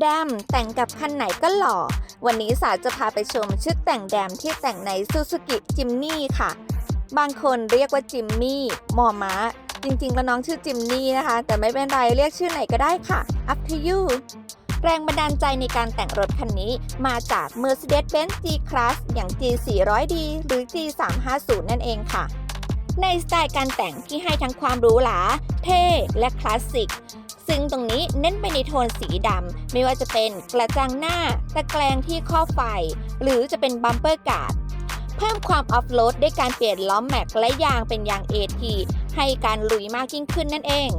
แดมแต่งกับคันไหนก็หล่อ วันนี้สาจะพาไปชมชุดแต่งแดมที่แต่งในซูซูกิจิมนี่ค่ะ บางคนเรียกว่าจิมมี่มอม้า จริงๆ แล้วน้องชื่อจิมนี่นะคะ แต่ไม่เป็นไรเรียกชื่อไหนก็ได้ค่ะ up to you แรงบันดาลใจในการแต่งรถคันนี้มาจาก Mercedes-Benz G-Class อย่าง G400D หรือ G350 นั่นเองค่ะ ในสไตล์การแต่งที่ให้ทั้งความหรูหราเท่ และคลาสสิก ซึ่งตรงนี้เน้นไปในโทนสีดำไม่ว่าจะเป็นกระจังหน้า ตะแกรงที่ข้อไฟ หรือจะเป็นบัมเปอร์การ์ดเพิ่มความออฟโรดด้วยการเปลี่ยนล้อแม็กและยางเป็นยาง AT ให้การลุยมากยิ่งขึ้นนั่นเอง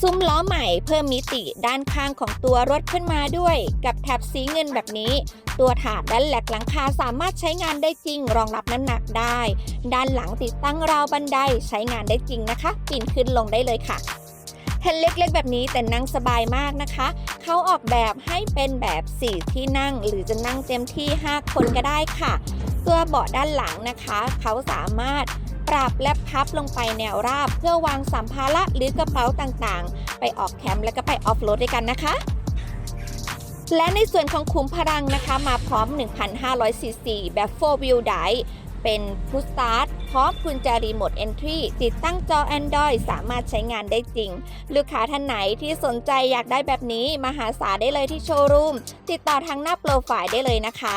ซุ้มล้อใหม่เพิ่มมิติด้านข้างของตัวรถขึ้นมาด้วย กับแถบสีเงินแบบนี้ ตัวถาดและแหลกหลังคาสามารถใช้งานได้จริง รองรับน้ำหนักได้ ด้านหลังติดตั้งราวบันไดใช้งานได้จริงนะคะ ปีนขึ้นลงได้เลยค่ะ เห็นเล็กๆ แบบนี้แต่นั่งสบายมากนะคะ เขาออกแบบให้เป็นแบบ 4 ที่นั่ง หรือจะนั่งเต็มที่ 5 คนก็ได้ค่ะ ตัวเบาะด้านหลังนะคะ เขาสามารถปรับและพับลงไปแนวราบ เพื่อวางสัมภาระหรือกระเป๋าต่างๆ ไปออกแคมป์และก็ไปออฟโรดด้วยกันนะคะและในส่วนของคุ้มพลังนะคะ มาพร้อม 1,500ซีซีแบบ 4 wheel drive เป็นพุชสตาร์ทพร้อมกุญแจรีโมทเอนทรีติดตั้งจอ Android สามารถใช้งานได้จริง ลูกค้าท่านไหนที่สนใจอยากได้แบบนี้มาหาสาได้เลยที่โชว์รูม ติดต่อทางหน้าโปรไฟล์ได้เลยนะคะ